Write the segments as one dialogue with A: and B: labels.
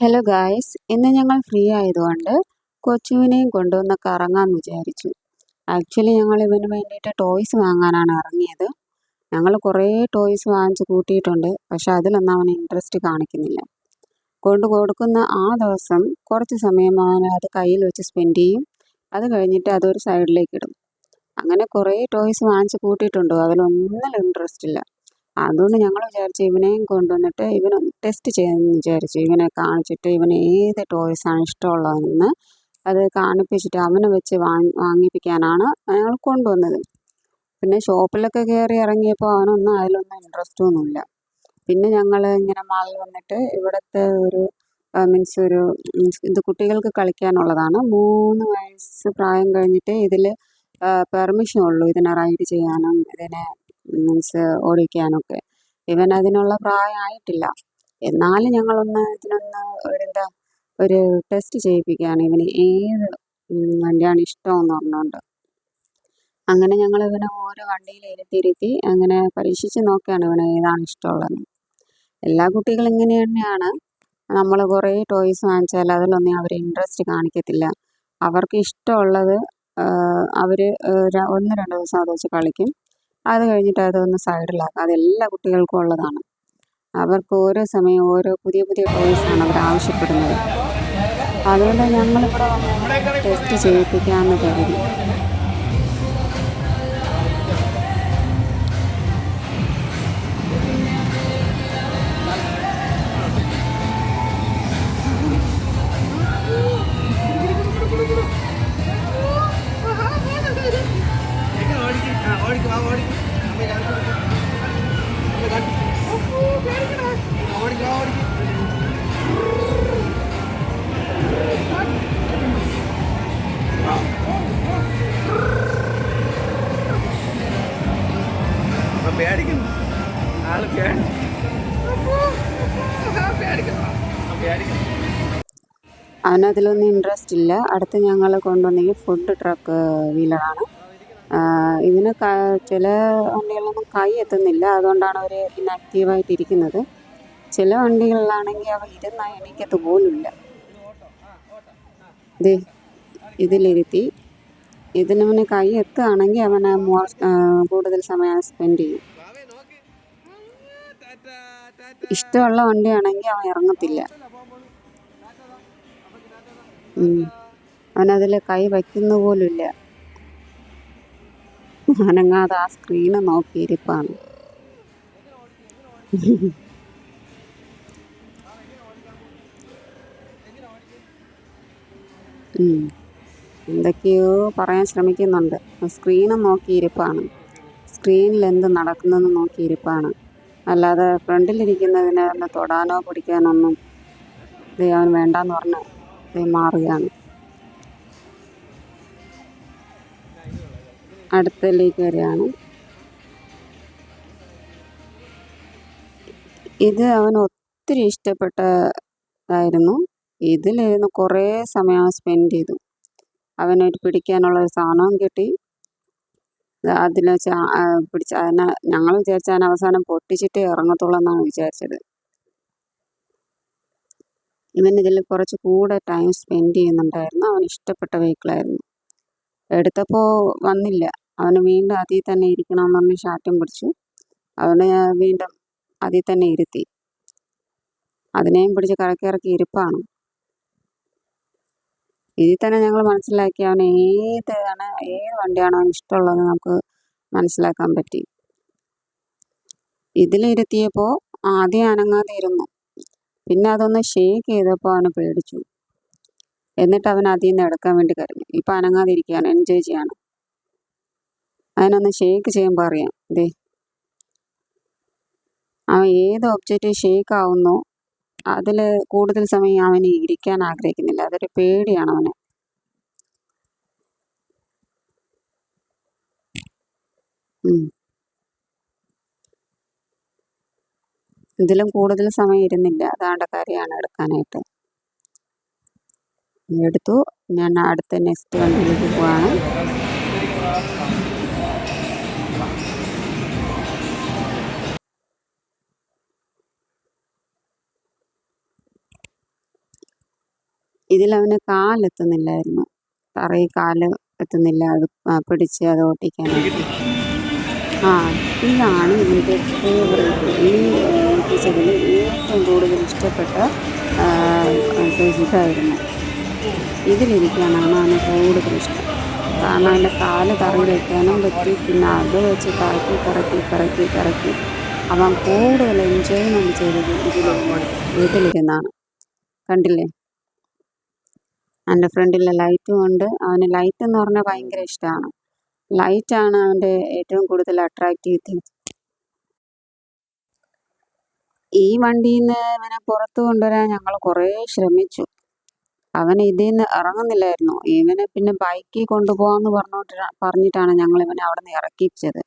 A: Hello guys ഇന്ന് ഞങ്ങൾ free ആയതുകൊണ്ട് കൊച്ചുവിനെയും കൊണ്ടുവന്ന് കറങ്ങാമെന്ന് വിചാരിച്ചു. ആക്ച്വലി ഞങ്ങൾ ഇവന് വേണ്ടിയിട്ട് ടോയ്സ് വാങ്ങാനാണ് ഇറങ്ങിയത്. ഞങ്ങൾ കുറേ ടോയ്സ് വാങ്ങിച്ച് കൂട്ടിയിട്ടുണ്ട് പക്ഷെ അതിലൊന്നും അവൻ ഇൻട്രസ്റ്റ് കാണിക്കുന്നില്ല. കൊണ്ട് കൊടുക്കുന്ന ആ ദിവസം കുറച്ച് സമയം അവൻ അത് കയ്യിൽ വെച്ച് സ്പെൻഡ് ചെയ്യും. അത് കഴിഞ്ഞിട്ട് അതൊരു സൈഡിലേക്ക് ഇടും. അങ്ങനെ കുറേ ടോയ്സ് വാങ്ങിച്ച് കൂട്ടിയിട്ടുണ്ട്? അതിലൊന്നിലും ഇൻട്രസ്റ്റ് ഇല്ല. അതുകൊണ്ട് ഞങ്ങൾ വിചാരിച്ചു ഇവനെയും കൊണ്ടുവന്നിട്ട് ഇവനൊന്ന് ടെസ്റ്റ് ചെയ്യാമെന്ന് വിചാരിച്ചു ഇവനെ കാണിച്ചിട്ട് ഇവന് ഏത് ടോയ്സാണ് ഇഷ്ടമുള്ളതെന്ന് അത് കാണിപ്പിച്ചിട്ട് അവനെ വെച്ച് വാങ്ങി വാങ്ങിപ്പിക്കാനാണ് ഞങ്ങൾ കൊണ്ടുവന്നത്. പിന്നെ ഷോപ്പിലൊക്കെ കയറി ഇറങ്ങിയപ്പോൾ അവനൊന്നും അതിലൊന്നും ഇൻട്രസ്റ്റ് ഒന്നുമില്ല. പിന്നെ ഞങ്ങൾ ഇങ്ങനെ മാളിൽ വന്നിട്ട് ഇവിടുത്തെ ഒരു മീൻസ് ഒരു ഇത് കുട്ടികൾക്ക് കളിക്കാനുള്ളതാണ്. മൂന്ന് വയസ്സ് പ്രായം കഴിഞ്ഞിട്ട് ഇതിൽ പെർമിഷൻ ഉള്ളൂ ഇതിനെ റൈഡ് ചെയ്യാനും ഇതിനെ മീൻസ് ഓടിക്കാനൊക്കെ. ഇവൻ അതിനുള്ള പ്രായമായിട്ടില്ല. എന്നാലും ഞങ്ങളൊന്ന് ഇതിനൊന്ന് ഒരെന്താ ഒരു ടെസ്റ്റ് ചെയ്യിപ്പിക്കുകയാണ്. ഇവന് ഏത് വണ്ടിയാണ് ഇഷ്ടമെന്ന് പറഞ്ഞുകൊണ്ട്. അങ്ങനെ ഞങ്ങൾ ഇവനെ ഓരോ വണ്ടിയിൽ ഇരുത്തിയിരുത്തി അങ്ങനെ പരീക്ഷിച്ച് നോക്കുകയാണ് ഇവന് ഏതാണ് ഇഷ്ടമുള്ളത് എല്ലാ കുട്ടികളും ഇങ്ങനെ തന്നെയാണ്. നമ്മൾ കുറേ ടോയ്സ് വാങ്ങിച്ചാൽ അതിലൊന്നും അവർ ഇൻട്രസ്റ്റ് കാണിക്കത്തില്ല. അവർക്ക് ഇഷ്ടമുള്ളത് അവർ ഒന്ന് രണ്ട് ദിവസം അത് വെച്ച് കളിക്കും. അത് കഴിഞ്ഞിട്ട് അതൊന്ന് സൈഡിലാക്കുക അതെല്ലാ കുട്ടികൾക്കും ഉള്ളതാണ്. അവർക്ക് ഓരോ സമയം ഓരോ പുതിയ പുതിയ ടോയ്സാണ് അവർ ആവശ്യപ്പെടുന്നത്. അതുകൊണ്ട് ഞങ്ങളിവിടെ ടെസ്റ്റ് ചെയ്യിപ്പിക്കാമെന്ന് കരുതി. അവനതിലൊന്നും ഇൻട്രസ്റ്റ് ഇല്ല. അടുത്ത് ഞങ്ങൾ കൊണ്ടുവന്നെങ്കിൽ ഫുഡ് ട്രക്ക് വീലറാണ് ഇതിന് ചില വണ്ടികളിലൊന്നും കൈ എത്തുന്നില്ല. അതുകൊണ്ടാണ് അവർ ഇന്നാക്റ്റീവായിട്ട് ഇരിക്കുന്നത്. ചില വണ്ടികളിലാണെങ്കിൽ അവ ഇരുന്ന എണീക്കത്ത് പോലുമില്ല. ഇത് ഇതിലിരുത്തി. ഇതിനവന് കൈ എത്തുകയാണെങ്കിൽ അവന് മോർ കൂടുതൽ സമയം സ്പെൻഡ് ചെയ്യും. ഇഷ്ടമുള്ള വണ്ടിയാണെങ്കിൽ അവൻ ഇറങ്ങത്തില്ല. അവനതിൽ കൈ വയ്ക്കുന്ന പോലുമില്ല. അനങ്ങാതെ ആ സ്ക്രീന് നോക്കിയിരിപ്പാണ്. എന്തൊക്കെയോ പറയാൻ ശ്രമിക്കുന്നുണ്ട്. സ്ക്രീന് നോക്കിയിരിപ്പാണ്. സ്ക്രീനിൽ എന്ത് നടക്കുന്നതെന്ന് നോക്കിയിരിപ്പാണ്. അല്ലാതെ ഫ്രണ്ടിലിരിക്കുന്നതിനെ ഒന്ന് തൊടാനോ പിടിക്കാനൊന്നും ഇത് അവൻ വേണ്ടാന്ന് പറഞ്ഞു മാറുകയാണ്. അടുത്തതിലേക്ക് വരികയാണ്. ഇത് അവൻ ഒത്തിരി ഇഷ്ടപ്പെട്ടതായിരുന്നു. ഇതിലിരുന്ന് കുറേ സമയം സ്പെൻഡ് ചെയ്തു അവനൊരു പിടിക്കാനുള്ള ഒരു സാധനവും കിട്ടി. അതിൽ പിടിച്ച അതിനെ ഞങ്ങൾ വിചാരിച്ച അവസാനം പൊട്ടിച്ചിട്ട് ഇറങ്ങത്തുള്ളൂ എന്നാണ് വിചാരിച്ചത്. ഇവൻ ഇതിൽ കുറച്ച് കൂടെ ടൈം സ്പെൻഡ് ചെയ്യുന്നുണ്ടായിരുന്നു. അവന് ഇഷ്ടപ്പെട്ട വെഹിക്കിളായിരുന്നു എടുത്തപ്പോൾ വന്നില്ല. അവന് വീണ്ടും അതിൽ തന്നെ ഇരിക്കണമെന്ന് പറഞ്ഞ് ഷാറ്റും പിടിച്ചു. അവനെ വീണ്ടും അതിൽ തന്നെ ഇരുത്തി. അതിനെയും പിടിച്ച് കറക്കിറക്കി ഇരിപ്പാണ്. ഇതിൽ തന്നെ ഞങ്ങൾ മനസ്സിലാക്കി അവന് ഏതാണ് ഏത് വണ്ടിയാണോ അവന് ഇഷ്ടമുള്ളത് നമുക്ക് മനസ്സിലാക്കാൻ പറ്റി. ഇതിലിരുത്തിയപ്പോൾ ആദ്യം അനങ്ങാതെ ഇരുന്നു. പിന്നെ അതൊന്ന് ഷേക്ക് ചെയ്തപ്പോൾ അവന് പേടിച്ചു. എന്നിട്ട് അവൻ അതിൽ നിന്ന് എടുക്കാൻ വേണ്ടി കരഞ്ഞു. ഇപ്പം അനങ്ങാതിരിക്കുകയാണ് എൻജോയ് ചെയ്യാണ്. അതിനൊന്ന് ഷേക്ക് ചെയ്യുമ്പോൾ അറിയാം ഇതേ അവൻ ഏത് ഒബ്ജക്റ്റ് ഷേക്ക് ആവുന്നോ അതിൽ കൂടുതൽ സമയം അവന് ഇരിക്കാൻ ആഗ്രഹിക്കുന്നില്ല. അതൊരു പേടിയാണ് അവന്. ഇതിലും കൂടുതൽ സമയം ഇരുന്നില്ല. അതാണ്ട കാര്യമാണ് എടുക്കാനായിട്ട്. എടുത്തു. ഞാൻ അടുത്ത നെക്സ്റ്റ് വണ്ടിയിലേക്ക് പോവാണ്. ഇതിലവന് കാലെത്തുന്നില്ലായിരുന്നു. തറയിൽ കാൽ എത്തുന്നില്ല. അത് പിടിച്ച് അത് ഓട്ടിക്കാനായിട്ട് ആ ഇതാണ് എന്റെ ഫേവറേറ്റ് ഈ എപ്പിസോഡിൽ ഏറ്റവും കൂടുതൽ ഇഷ്ടപ്പെട്ട ഇതായിരുന്നു ഇതിലിരിക്കാനാണ് കൂടുതൽ ഇഷ്ടം. കാരണം അവന്റെ കാൽ തറയിൽ വയ്ക്കാനും പറ്റി പിന്നെ അത് വെച്ച് കറക്കി കറക്കി കറക്കി കറക്കി. അവൻ കൂടുതൽ എൻജോയ്മെന്റ് ചെയ്തത് ഇതിലൂടെ വീട്ടിലിരുന്നാണ് കണ്ടില്ലേ? എന്റെ ഫ്രണ്ടിലെ ലൈറ്റും ഉണ്ട് അവന് ലൈറ്റ് എന്ന് പറഞ്ഞാൽ ഭയങ്കര ഇഷ്ടമാണ്. ലൈറ്റാണ് അവന്റെ ഏറ്റവും കൂടുതൽ അട്രാക്റ്റീവ് തിങ് ഈ വണ്ടിയിൽ നിന്ന് ഇവനെ പുറത്ത് കൊണ്ടുവരാൻ ഞങ്ങൾ കുറേ ശ്രമിച്ചു. അവൻ ഇതിൽ നിന്ന് ഇറങ്ങുന്നില്ലായിരുന്നു. ഇവനെ പിന്നെ ബൈക്കിൽ കൊണ്ടുപോകാമെന്ന് പറഞ്ഞോട്ട് പറഞ്ഞിട്ടാണ് ഞങ്ങൾ ഇവനെ അവിടെ നിന്ന് ഇറക്കിച്ചത്.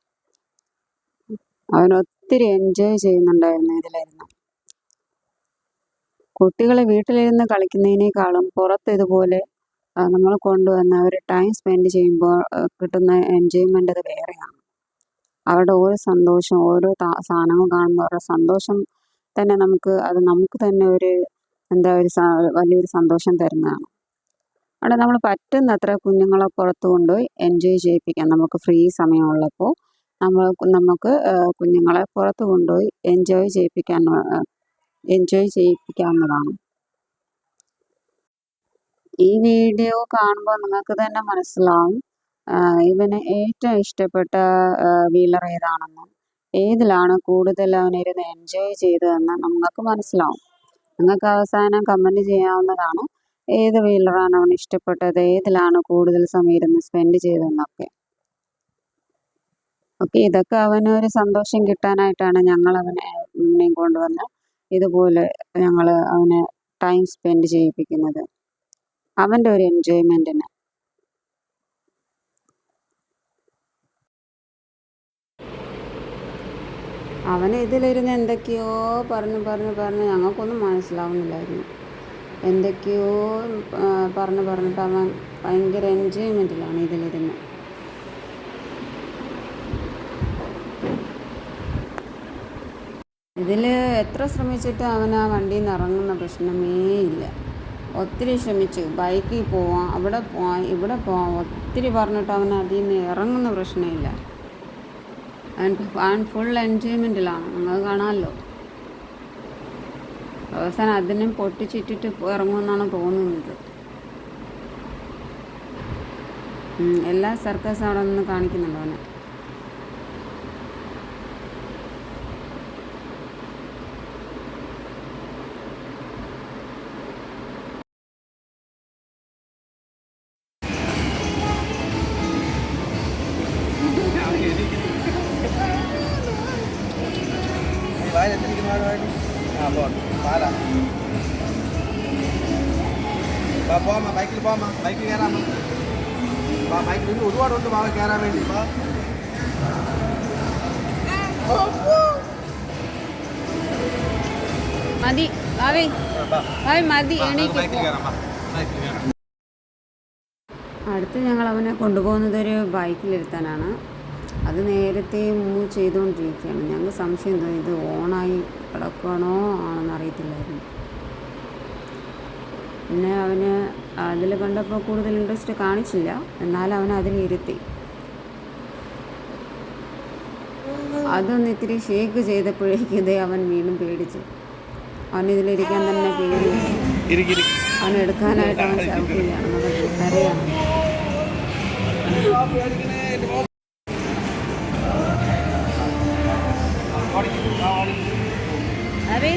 A: അവൻ ഒത്തിരി എൻജോയ് ചെയ്യുന്നുണ്ടായിരുന്നു ഇതിലായിരുന്നു. കുട്ടികളെ വീട്ടിലിരുന്ന് കളിക്കുന്നതിനേക്കാളും പുറത്ത് ഇതുപോലെ നമ്മൾ കൊണ്ടുവന്ന് അവർ ടൈം സ്പെൻഡ് ചെയ്യുമ്പോൾ കിട്ടുന്ന എൻജോയ്മെന്റ് അത് വേറെയാണ്. അവരുടെ ഓരോ സന്തോഷം ഓരോ സാധനങ്ങൾ കാണുമ്പോൾ ഓരോ സന്തോഷം തന്നെ നമുക്ക് അത് നമുക്ക് തന്നെ ഒരു എന്താ ഒരു വലിയൊരു സന്തോഷം തരുന്നതാണ്. അവിടെ നമ്മൾ പറ്റുന്നത്ര കുഞ്ഞുങ്ങളെ പുറത്ത് കൊണ്ടുപോയി എൻജോയ് ചെയ്യിപ്പിക്കാം. നമുക്ക് ഫ്രീ സമയമുള്ളപ്പോൾ നമ്മൾ നമുക്ക് കുഞ്ഞുങ്ങളെ പുറത്ത് കൊണ്ടുപോയി എൻജോയ് ചെയ്യിപ്പിക്കാൻ എൻജോയ് ചെയ്യിപ്പിക്കാവുന്നതാണ്. ഈ വീഡിയോ കാണുമ്പോൾ നിങ്ങൾക്ക് തന്നെ മനസ്സിലാവും ഇവന് ഏറ്റവും ഇഷ്ടപ്പെട്ട വീലർ ഏതാണെന്നും ഏതിലാണ് കൂടുതൽ അവനിരുന്ന് എൻജോയ് ചെയ്തതെന്ന് നമുക്ക് മനസ്സിലാവും. നിങ്ങൾക്ക് അവസാനം കമന്റ് ചെയ്യാവുന്നതാണ് ഏത് വീലറാണ് അവന് ഇഷ്ടപ്പെട്ടത് ഏതിലാണ് കൂടുതൽ സമയം ഇരുന്ന് സ്പെൻഡ് ചെയ്തതെന്നൊക്കെ. ഓക്കെ ഇതൊക്കെ അവനൊരു സന്തോഷം കിട്ടാനായിട്ടാണ് ഞങ്ങൾ അവനെ മുന്നേ കൊണ്ടുവന്ന് ഇതുപോലെ ഞങ്ങൾ അവനെ ടൈം സ്പെൻഡ് ചെയ്യിപ്പിക്കുന്നത്. അവന്റെ ഒരു എൻജോയ്മെന്റിന് അവൻ ഇതിലിരുന്ന് എന്തൊക്കെയോ പറഞ്ഞു പറഞ്ഞു പറഞ്ഞ്. ഞങ്ങൾക്കൊന്നും മനസ്സിലാവുന്നില്ലായിരുന്നു. എന്തൊക്കെയോ പറഞ്ഞു പറഞ്ഞ്. പറഞ്ഞിട്ട് അവൻ ഭയങ്കര എൻജോയ്മെന്റിലാണ് ഇതിലിരുന്ന്. ഇതിൽ എത്ര ശ്രമിച്ചിട്ട് അവൻ ആ വണ്ടിയിൽ നിന്ന് ഇറങ്ങുന്ന പ്രശ്നമേ ഇല്ല. ഒത്തിരി ശ്രമിച്ചു. ബൈക്കിൽ പോവാം അവിടെ പോവാം ഇവിടെ പോവാം. ഒത്തിരി പറഞ്ഞിട്ട് അവൻ അതിൽ നിന്ന് ഇറങ്ങുന്ന പ്രശ്നമില്ല. അവൻ ഫുൾ എൻജോയ്മെന്റിലാണ് നിങ്ങൾ കാണാമല്ലോ. അവസാനം അതിനും പൊട്ടിച്ചിട്ടിട്ട് ഇറങ്ങുമെന്നാണ് തോന്നുന്നത്. എല്ലാ സർക്കസ് അവിടെ നിന്ന് കാണിക്കുന്നുണ്ട് അവനെ. മതി ഭാവി. ഭാവി മതി എണീക്ക് അടുത്ത് ഞങ്ങൾ അവനെ കൊണ്ടുപോകുന്നത് ഒരു ബൈക്കിലിരുത്താനാണ് അത് നേരത്തെ മൂവ് ചെയ്തുകൊണ്ടിരിക്കുകയാണ്. ഞങ്ങൾക്ക് സംശയം തോന്നി ഇത് ഓണായി കിടക്കണോ ആണെന്ന് അറിയത്തില്ലായിരുന്നു. പിന്നെ അവന് അതിൽ കണ്ടപ്പോൾ കൂടുതൽ ഇൻട്രസ്റ്റ് കാണിച്ചില്ല. എന്നാലും അവൻ അതിലിരുത്തി അതൊന്ന് ഇത്തിരി ഷേക്ക് ചെയ്തപ്പോഴേക്കും ഇതേ അവൻ വീണ്ടും പേടിച്ചു അവൻ ഇതിലിരിക്കാൻ തന്നെ പേടി അവൻ എടുക്കാനായിട്ട് അവൻ ചവിട്ടിയില്ലാണ് അറിയാം കരയാണ്
B: ഓടിക്കും വാ ഓടിക്കും
A: അതെ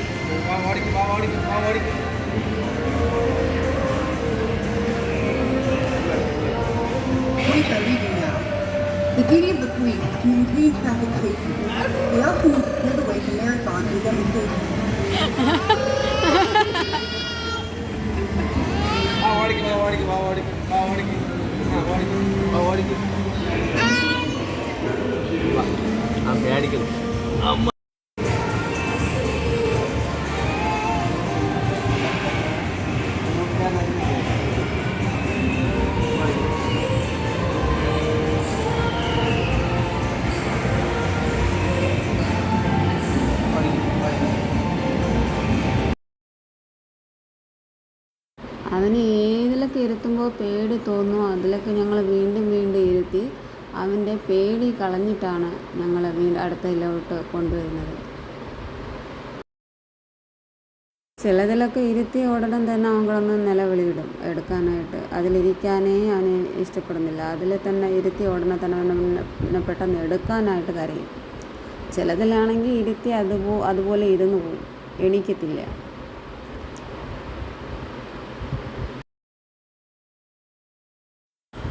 B: വാ ഓടിക്കും വാ ഓടിക്കും ആ ഓടിക്കും വാ ഓടിക്കും വാ ആ പേടിക്കുന്നു അമ്മ.
A: പേടി തോന്നുമോ അതിലൊക്കെ ഞങ്ങൾ വീണ്ടും വീണ്ടും ഇരുത്തി അവന്റെ പേടി കളഞ്ഞിട്ടാണ് ഞങ്ങൾ വീണ്ടും അടുത്തയിലോട്ട് കൊണ്ടുവരുന്നത്. ചിലതിലൊക്കെ ഇരുത്തി ഉടനെ തന്നെ അവൻ നിലവിളിയിടും എടുക്കാനായിട്ട്. അതിലിരിക്കാനേ അവന് ഇഷ്ടപ്പെടുന്നില്ല. അതിൽ തന്നെ ഇരുത്തി ഉടനെ തന്നെ അവനെ പെട്ടെന്ന് എടുക്കാനായിട്ട് കരയും. ചിലതിലാണെങ്കിൽ ഇരുത്തി അതുപോ അതുപോലെ ഇരുന്ന് പോകും എണീക്കത്തില്ല.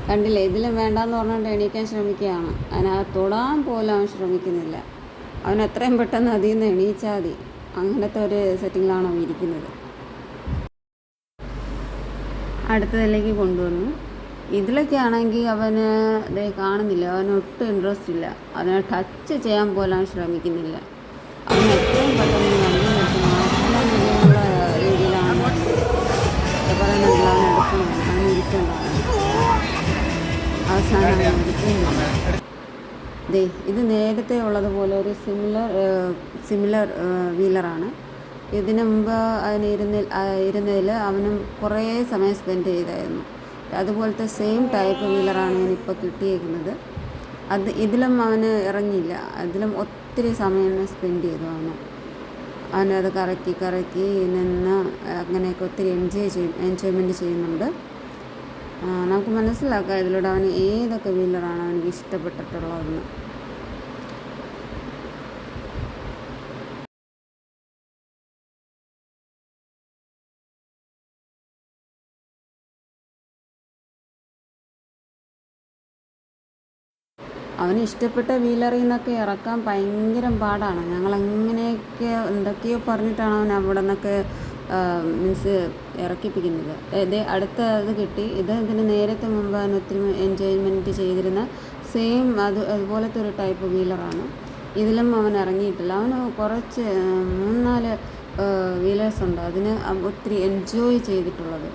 A: കണ്ടില്ലേ ഇതിലും വേണ്ടാന്ന് പറഞ്ഞുകൊണ്ട് എണീക്കാൻ ശ്രമിക്കുകയാണ്. അതിനകത്ത് തൊടാൻ പോലും അവൻ ശ്രമിക്കുന്നില്ല. അവൻ എത്രയും പെട്ടെന്ന് അതിൽ നിന്ന് എണീച്ചാൽ മതി. അങ്ങനത്തെ ഒരു സെറ്റിങ്ങിലാണ് അവൻ ഇരിക്കുന്നത്. അടുത്തതിലേക്ക് കൊണ്ടുവന്നു. ഇതിലൊക്കെ ആണെങ്കിൽ അവന് ഇതേ കാണുന്നില്ല. അവന് ഒട്ടും ഇൻട്രസ്റ്റ് ഇല്ല. അതിനെ ടച്ച് ചെയ്യാൻ പോലും അവൻ ശ്രമിക്കുന്നില്ല. അവൻ ദേ ഇത് നേരത്തെ ഉള്ളതുപോലെ ഒരു സിമിലർ സിമിലർ വീലറാണ് ഇതിനു മുമ്പ് അതിന് ഇരുന്നതിൽ അവനും കുറേ സമയം സ്പെൻഡ് ചെയ്തായിരുന്നു. അതുപോലത്തെ സെയിം ടൈപ്പ് വീലറാണ് ഞാനിപ്പോൾ കിട്ടിയേക്കുന്നത്. അത് ഇതിലും അവന് ഇറങ്ങിയില്ല. അതിലും ഒത്തിരി സമയം സ്പെൻഡ് ചെയ്തു അവന്. അവനത് കറക്കി കറക്കി നിന്ന് അങ്ങനെയൊക്കെ ഒത്തിരി എൻജോയ് ചെയ്യും എൻജോയ്മെന്റ് ചെയ്യുന്നുണ്ട്. നമുക്ക് മനസ്സിലാക്കാം ഇതിലൂടെ അവന് ഏതൊക്കെ വീലറാണ് അവനിക്ക് ഇഷ്ടപ്പെട്ടിട്ടുള്ളതെന്ന്. അവന് ഇഷ്ടപ്പെട്ട വീലറിൽ നിന്നൊക്കെ ഇറക്കാൻ ഭയങ്കര പാടാണ്. ഞങ്ങൾ എങ്ങനെയൊക്കെ എന്തൊക്കെയോ പറഞ്ഞിട്ടാണ് അവൻ അവിടെ നിന്നൊക്കെ മീൻസ് ഇറക്കിപ്പിക്കുന്നത്. ഇത് അടുത്ത അത് കിട്ടി. ഇത് ഇതിന് നേരത്തെ മുമ്പ് ഒത്തിരി എൻജോയ്മെന്റ് ചെയ്തിരുന്ന സെയിം അത് അതുപോലത്തെ ഒരു ടൈപ്പ് വീലറാണ് ഇതിലും അവൻ ഇറങ്ങിയിട്ടില്ല. അവന് കുറച്ച് മൂന്നാൽ വീലേഴ്സ് ഉണ്ട്. അതിന് ഒത്തിരി എൻജോയ് ചെയ്തിട്ടുള്ളത്.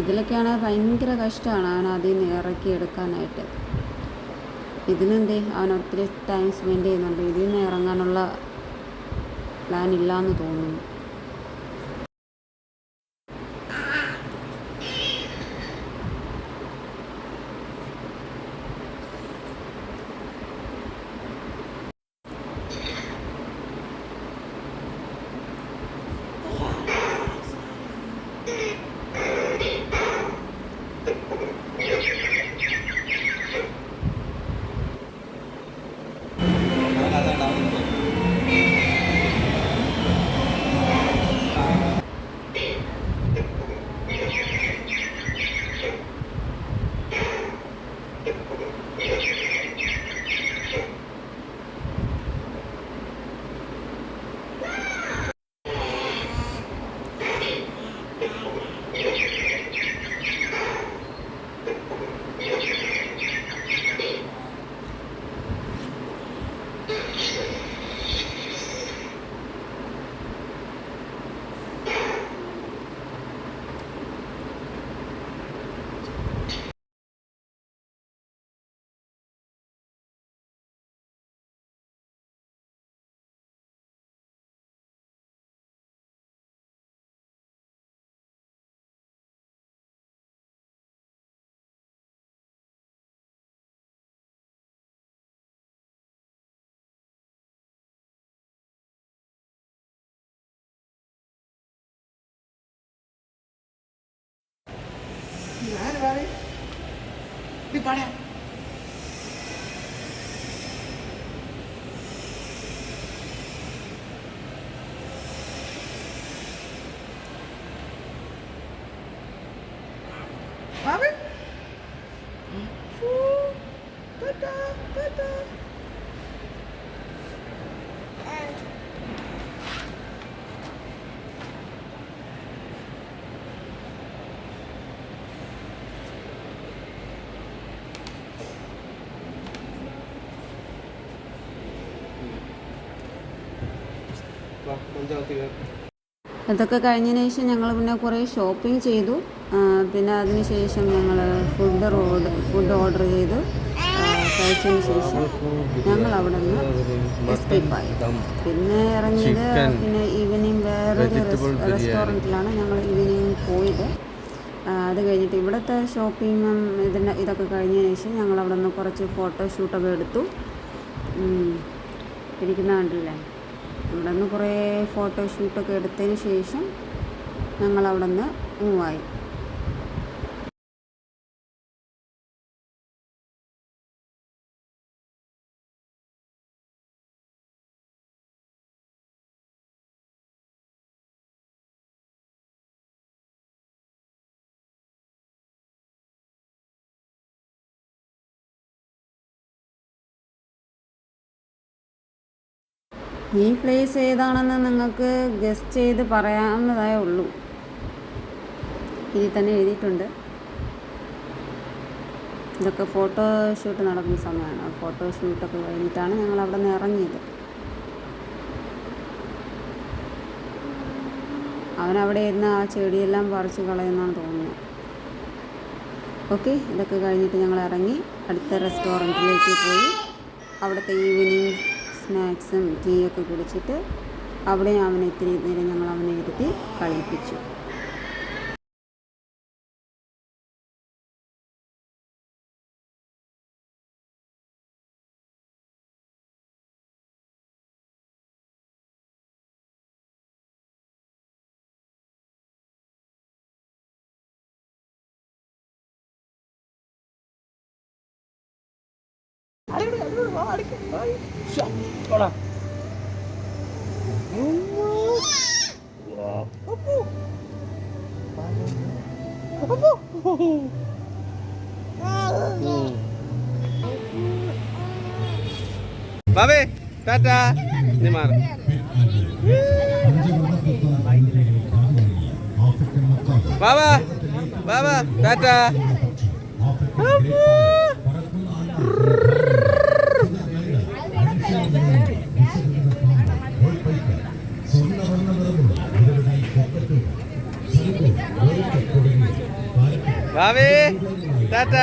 A: ഇതിലൊക്കെയാണ് ഭയങ്കര കഷ്ടമാണ് അവൻ അതിൽ നിന്ന് ഇറക്കിയെടുക്കാനായിട്ട്. ഇതിനെന്തേ അവൻ ഒത്തിരി ടൈം സ്പെൻഡ് ചെയ്യുന്നുണ്ട്. ഇതിൽ നിന്ന് ഇറങ്ങാനുള്ള പ്ലാൻ ഇല്ലയെന്ന് തോന്നുന്നു.
B: भाई
A: അതൊക്കെ കഴിഞ്ഞതിന് ശേഷം ഞങ്ങൾ പിന്നെ കുറേ ഷോപ്പിംഗ് ചെയ്തു പിന്നെ അതിന് ശേഷം ഞങ്ങൾ ഫുഡ് റോഡ് ഫുഡ് ഓർഡർ ചെയ്തു കഴിച്ചതിന് ശേഷം ഞങ്ങൾ അവിടെ നിന്ന് എസ്കേപ്പായി പിന്നെ ഇറങ്ങിയത്. പിന്നെ ഈവനിങ് വേറൊരു. റെസ്റ്റോറന്റിലാണ് ഞങ്ങൾ ഈവനിങ് പോയത് അത് കഴിഞ്ഞിട്ട് ഇവിടുത്തെ ഷോപ്പിങ്ങും ഇതിന്റെ ഇതൊക്കെ കഴിഞ്ഞതിന് ശേഷം ഞങ്ങൾ അവിടെ നിന്ന് കുറച്ച് ഫോട്ടോഷൂട്ടൊക്കെ എടുത്തു. ഇരിക്കുന്ന കണ്ടില്ലേ ഇവിടെ നിന്ന് കുറേ ഫോട്ടോഷൂട്ടൊക്കെ എടുത്തതിന് ശേഷം ഞങ്ങൾ അവിടെ നിന്ന് മൂവായി ഈ പ്ലേസ് ഏതാണെന്ന് നിങ്ങൾക്ക് ഗസ്റ്റ് ചെയ്ത് പറയാവുന്നതേ ഉള്ളൂ. ഇതിൽ തന്നെ എഴുതിയിട്ടുണ്ട്. ഇതൊക്കെ ഫോട്ടോ ഷൂട്ട് നടക്കുന്ന സമയമാണ്. ഫോട്ടോഷൂട്ടൊക്കെ കഴിഞ്ഞിട്ടാണ് ഞങ്ങൾ അവിടെ നിന്ന് ഇറങ്ങിയത്. അവനവിടെ ഇരുന്ന് ആ ചെടിയെല്ലാം പറിച്ച് കളയുന്നാണ് തോന്നുന്നത്. ഓക്കെ ഇതൊക്കെ കഴിഞ്ഞിട്ട് ഞങ്ങൾ ഇറങ്ങി അടുത്ത റെസ്റ്റോറന്റിലേക്ക് പോയി. അവിടുത്തെ ഈവനിങ് സ്നാക്സും ടീയൊക്കെ കുടിച്ചിട്ട് അവിടെ അവനെ ഇത്തിരി നേരം ഞങ്ങൾ അവനെ ഇരുത്തി കളിപ്പിച്ചു.
B: ബാബേ ടാറ്റ നീ Baba, baba, tata. Tata ബാബേ Tata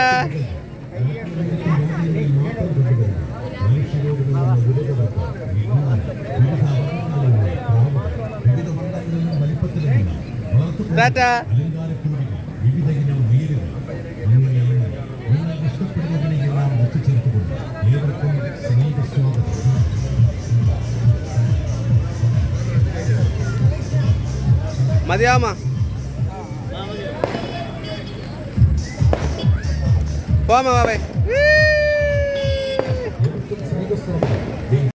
B: Tata മതിയാമ പോവാമ ബാബേ